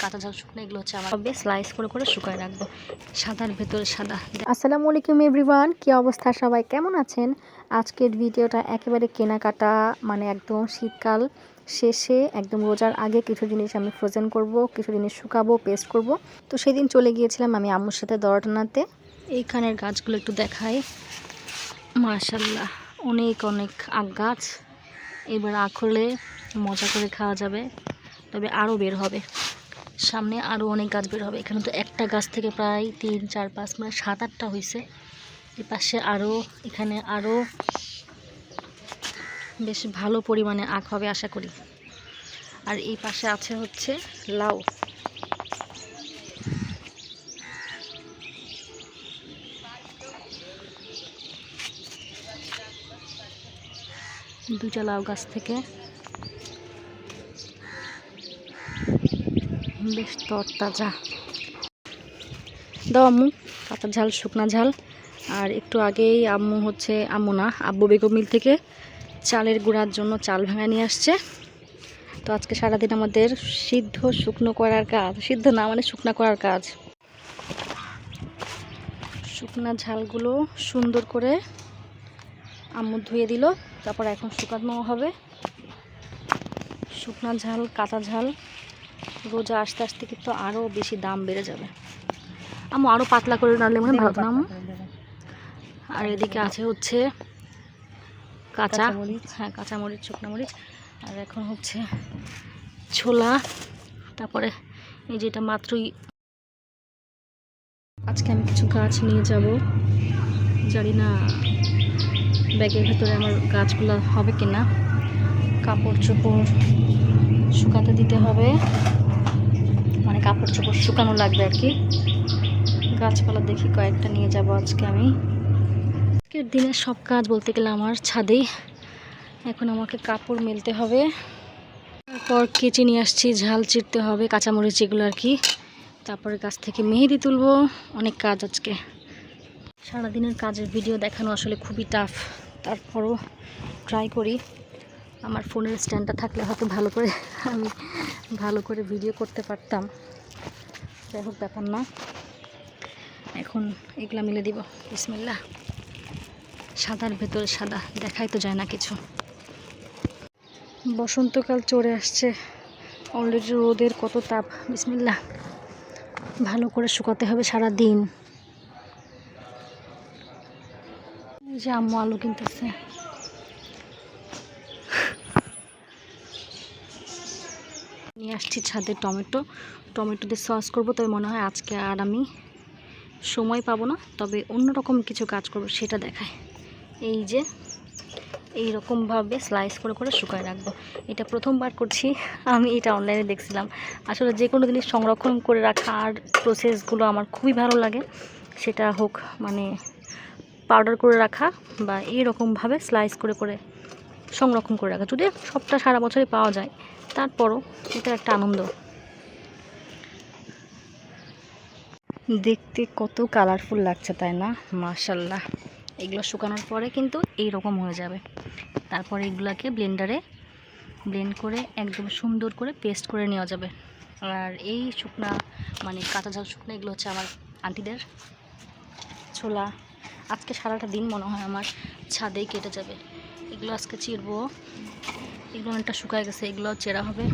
কাঁচা ঝাল শুকনো এগুলো হচ্ছে আমার স্লাইস করে করে শুকায় রাখব। সাদার ভেতরে সাদা আসসালামু আলাইকুম এভরিওয়ান কি অবস্থা সবাই? কেমন আছেন? আজকের ভিডিওটা একেবারে কেনাকাটা মানে একদম শীতকাল শেষে একদম রোজার আগে কিছু জিনিস আমি ফ্রোজেন করব কিছু জিনিস শুকাবো পেস্ট করব। তো সেদিন চলে গিয়েছিলাম আমি আম্মুর সাথে দরটানাতে এইখানের গাছগুলো একটু দেখাই। মার্শাল্লাহ অনেক অনেক আখ গাছ। এবার আখ হলে মজা করে খাওয়া যাবে তবে আরও বের হবে। সামনে আরও অনেক গাছ বের হবে। এখানে তো একটা গাছ থেকে প্রায় তিন, চার, পাঁচ মানে সাত, আটটা হয়েছে এ পাশে আরও এখানে আরও বেশ ভালো পরিমাণে আখ হবে আশা করি। আর এই পাশে আছে হচ্ছে লাউ। দুটা লাউ গাছ থেকে বেশ তরতাজা। দাও আম্মু কাঁচা ঝাল, শুকনা ঝাল। আর একটু আগেই আম্মু হচ্ছে আম্মু না, আব্বু বেগম মিল থেকে চালের গুঁড়ার জন্য চাল ভাঙা নিয়ে আসছে। তো আজকে সারাদিন আমাদের সিদ্ধ শুকনো করার কাজ। সিদ্ধ না মানে শুকনা করার কাজ। শুকনা ঝালগুলো সুন্দর করে আম্মু ধুয়ে দিল, তারপর এখন শুকানো হবে। শুকনা ঝাল, কাঁচা ঝাল। রোজা আস্তে আস্তে কিন্তু আরও বেশি দাম বেড়ে যাবে। আম্মু আরও পাতলা করে নাড়লে মনে ভালো না আর এদিকে আছে হচ্ছে কাঁচা মরিচ হ্যাঁ কাঁচামরিচ শুকনো মরিচ আর এখন হচ্ছে ছোলা তারপরে এই যেটা মাত্রই আজকে আমি কিছু গাছ নিয়ে যাব। জানি না ব্যাগের ভেতরে আমার গাছগুলো হবে কিনা। কাপড় চোপড় শুকাতে দিতে হবে। কাপড় চোপড় শুকানো লাগবে আর কি। গাছপালা দেখি কয়েকটা নিয়ে যাব আজকে আমি। আজকের দিনের সব কাজ বলতে গেলে আমার ছাদেই এখন আমাকে কাপড় মেলতে হবে। তারপর কেচে নিয়ে আসছি, ঝাল চিরতে হবে, কাঁচামরিচ এগুলো আর কি। তারপরে গাছ থেকে মেহেদি তুলবো, অনেক কাজ আজকে। সারাদিনের কাজের ভিডিও দেখানো আসলে খুবই টাফ তারপরও ট্রাই করি। আমার ফোনের স্ট্যান্ডটা থাকলে হয়তো ভালো করে আমি ভালো করে ভিডিও করতে পারতাম। যাই হোক, ব্যাপার না। এখন এগুলা মিলে দিব। বিসমিল্লা সাদার ভেতরে সাদা, দেখাই তো যায় না কিছু। বসন্তকাল চলে আসছে। অলরেডি রোদের কত তাপ। বিসমিল্লা ভালো করে শুকাতে হবে সারা দিন যে আম্মু আলু কিনতেছে। নিয়ে আসছি ছাদে টমেটো। টমেটো দিয়ে সস করব তবে মনে হয় আজকে আর আমি সময় পাবো না। তবে অন্যরকম কিছু কাজ করব, সেটা দেখায় এই যে এই রকমভাবে স্লাইস করে করে শুকায় রাখব। এটা প্রথমবার করছি, আমি এটা অনলাইনে দেখছিলাম। আসলে যে কোনো জিনিস সংরক্ষণ করে রাখার প্রসেসগুলো আমার খুবই ভালো লাগে। সেটা হোক মানে পাউডার করে রাখা বা এই এইরকমভাবে স্লাইস করে করে সংরক্ষণ করে রাখা, যদি সবটা সারা বছরই পাওয়া যায়, তারপরও এটা একটা আনন্দ। দেখতে কত কালারফুল লাগছে তাই না? মার্শাল্লাহ এগুলো শুকানোর পরে কিন্তু এই রকম হয়ে যাবে। তারপর এগুলাকে ব্লেন্ডারে ব্লেন্ড করে, একদম সুন্দর করে পেস্ট করে নেওয়া যাবে। আর এই শুকনা মানে কাঁচা ঝাল শুকনো, এগুলো হচ্ছে আমার আন্টিদের ছোলা। আজকে সারাটা দিন মনে হয় আমার ছাদেই কেটে যাবে। এগুলো আজকে চিরবো। এগুলো অনেকটা শুকায় গেছে এগুলো চেরা হবে।